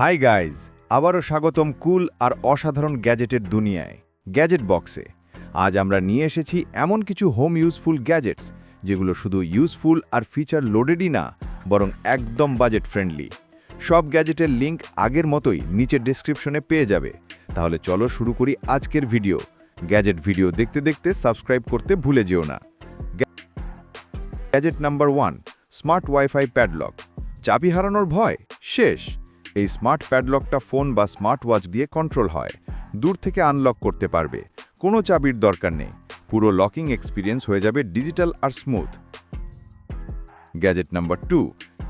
Hi guys, আবারও স্বাগতম কুল আর অসাধারণ গ্যাজেটের দুনিয়ায়, গ্যাজেট বক্সে। আজ আমরা নিয়ে এসেছি এমন কিছু হোম ইউজফুল গ্যাজেটস যেগুলো শুধু ইউজফুল আর ফিচার লোডেডই না, বরং একদম বাজেট ফ্রেন্ডলি সব গ্যাজেটের লিংক আগের মতোই নিচের ডেসক্রিপশনে পেয়ে যাবে। তাহলে চলো শুরু করি আজকের ভিডিও গ্যাজেট ভিডিও দেখতে দেখতে সাবস্ক্রাইব করতে ভুলে যেও না। Gadget number one smart wifi padlock চাবি হারানোর ভয়? শেষ। এই স্মার্ট প্যাডলকটা ফোন বা স্মার্ট ওয়াচ দিয়ে কন্ট্রোল হয়। দূর থেকে আনলক করতে পারবে। কোনো চাবির দরকার নেই। পুরো লকিং এক্সপিরিয়েন্স হয়ে যাবে ডিজিটাল আর smooth gadget number two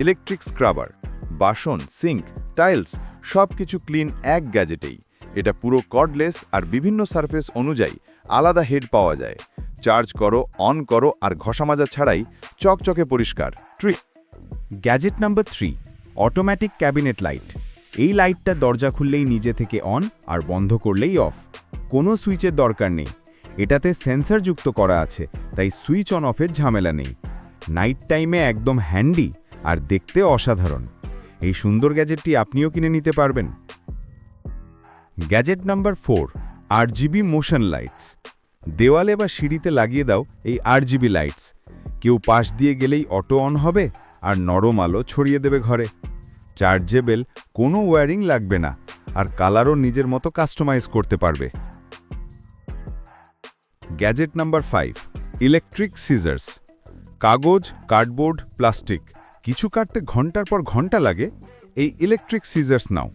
electric scrubber বাসন সিঙ্ক টাইলস সব কিছু ক্লিন এক গ্যাজেটেই এটা পুরো কর্ডলেস আর বিভিন্ন সারফেস অনুযায়ী আলাদা হেড পাওয়া যায়। চার্জ করো অন করো আর ঘষা মাজা ছাড়াই চকচকে পরিষ্কার। Tree gadget number three automatic cabinet light এই লাইটটা দরজা খুললেই নিজে থেকে অন আর বন্ধ করলেই অফ কোনো সুইচের দরকার নেই। এটাতে সেন্সর যুক্ত করা আছে, তাই সুইচ অন অফের ঝামেলা নেই। নাইট টাইমে একদম হ্যান্ডি আর দেখতে অসাধারণ। এই সুন্দর গ্যাজেটটি আপনিও কিনে নিতে পারবেন। গ্যাজেট নাম্বার ফোর আট জিবি মোশন লাইটস দেওয়ালে বা সিঁড়িতে লাগিয়ে দাও এই আট জিবি লাইটস কেউ পাশ দিয়ে গেলেই অটো অন হবে আর নরম আলো ছড়িয়ে দেবে ঘরে। চার্জেবেল, কোনো ওয়্যারিং লাগবে না, আর কালারও নিজের মতো কাস্টমাইজ করতে পারবে। Gadget number five, electric scissors. কাগজ, কার্ডবোর্ড, প্লাস্টিক, কিছু কাটতে ঘণ্টার পর ঘণ্টা লাগে, এই ইলেকট্রিক সিজার্স নাও।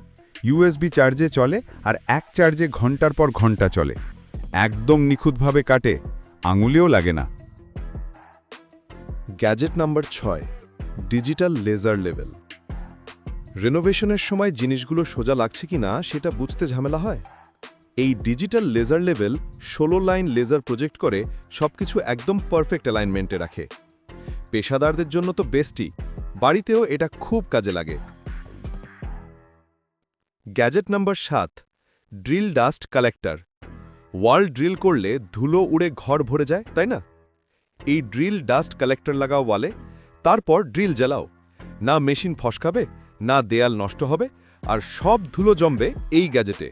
ইউএসবি চার্জে চলে, আর এক চার্জে ঘণ্টার পর ঘণ্টা চলে। একদম নিখুঁতভাবে কাটে, আঙুলেও লাগে না। গ্যাজেট নাম্বার ছয়, ডিজিটাল লেজার লেভেল। রেনোভেশনের সময় জিনিসগুলো সোজা লাগছে কি না সেটা বুঝতে ঝামেলা হয়। এই ডিজিটাল লেজার লেভেল ষোলো লাইন লেজার প্রজেক্ট করে সবকিছু একদম পারফেক্ট অ্যালাইনমেন্টে রাখে। পেশাদারদের জন্য তো বেস্টই, বাড়িতেও এটা খুব কাজে লাগে। গ্যাজেট নাম্বার সাত, drill dust collector. Wall drill করলে ধুলো উড়ে ঘর ভরে যায়, তাই না? এই ড্রিল ডাস্ট কালেক্টর লাগাও ওয়ালে, তারপর ড্রিল জ্বালাও। না মেশিন ফসকাবে না দেয়াল নষ্ট হবে, আর সব ধুলো জমবে এই গ্যাজেটে।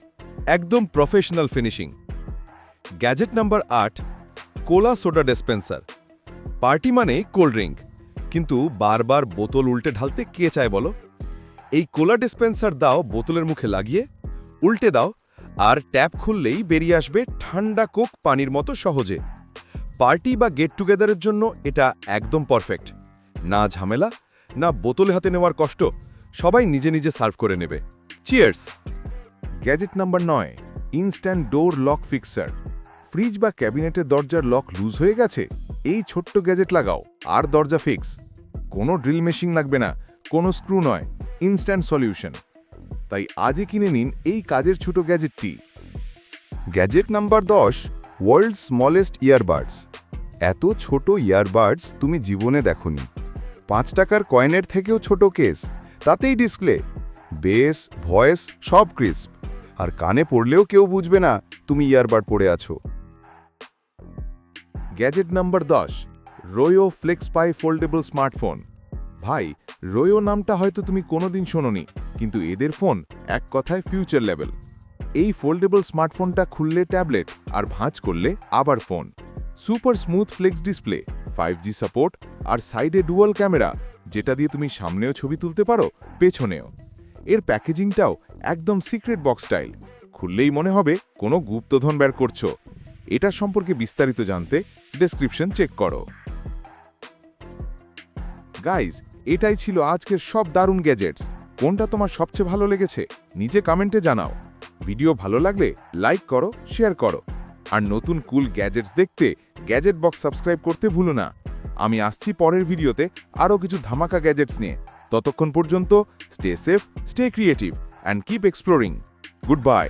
একদম প্রফেশনাল ফিনিশিং গ্যাজেট নাম্বার আট, কোলা সোডা ডিসপেন্সার। পার্টি মানে কোল্ড ড্রিঙ্ক। কিন্তু বারবার বোতল উল্টে ঢালতে কে চায় বলো? এই কোলা ডিসপেন্সার দাও বোতলের মুখে লাগিয়ে, উল্টে দাও, আর ট্যাপ খুললেই বেরিয়ে আসবে ঠান্ডা কোক পানির মতো সহজে। পার্টি বা গেট টুগেদারের জন্য এটা একদম পারফেক্ট না ঝামেলা, না বোতলে হাতে নেওয়ার কষ্ট। সবাই নিজে নিজে সার্ভ করে নেবে। চিয়ার্স গ্যাজেট নাম্বার নয়, instant door lock fixer. Fridge বা ক্যাবিনেটের দরজার লক লুজ হয়ে গেছে? এই ছোট্ট গ্যাজেট লাগাও, আর দরজা ফিক্স। কোনো ড্রিল মেশিন লাগবে না, কোনো স্ক্রু নয়, ইনস্ট্যান্ট সলিউশন। তাই আজই কিনে নিন এই কাজের ছোট গ্যাজেটটি। গ্যাজেট নাম্বার দশ ওয়ার্ল্ড স্মলেস্ট ইয়ারবাডস। এত ছোট ইয়ারবাডস তুমি জীবনে দেখনি। পাঁচ টাকার কয়েনের থেকেও ছোট কেস। তাতেই ডিসপ্লে বেস ভয়েস সব ক্রিস্প আর কানে পড়লেও কেউ বুঝবে না তুমি ইয়ারবাড পড়ে আছো। গ্যাজেট নাম্বার দশ Royole flex FlexPai foldable smartphone ভাই রোয়ো নামটা হয়তো তুমি কোনোদিন শোনোনি, কিন্তু এদের ফোন এক কথায় ফিউচার লেভেল এই ফোল্ডেবল স্মার্টফোনটা খুললে ট্যাবলেট আর ভাঁজ করলে আবার phone super smooth flex display five support আর সাইডে ডুয়াল ক্যামেরা যেটা দিয়ে তুমি সামনেও ছবি তুলতে পারো, পেছনেও। এর প্যাকেজিংটাও একদম সিক্রেট বক্স স্টাইল। খুললেই মনে হবে কোনো গুপ্তধন বের করছ। এটা সম্পর্কে বিস্তারিত জানতে ডেসক্রিপশন চেক করো। গাইজ এটাই ছিল আজকের সব দারুণ গ্যাজেটস কোনটা তোমার সবচেয়ে ভালো লেগেছে, নিজে কমেন্টে জানাও। ভিডিও ভালো লাগলে লাইক করো শেয়ার করো। আর নতুন কুল গ্যাজেটস দেখতে গ্যাজেট বক্স সাবস্ক্রাইব করতে ভুলো না। আমি আসছি পরের ভিডিওতে আরও কিছু ধামাকা গ্যাজেটস নিয়ে। ততক্ষণ পর্যন্ত stay safe stay creative and keep exploring good bye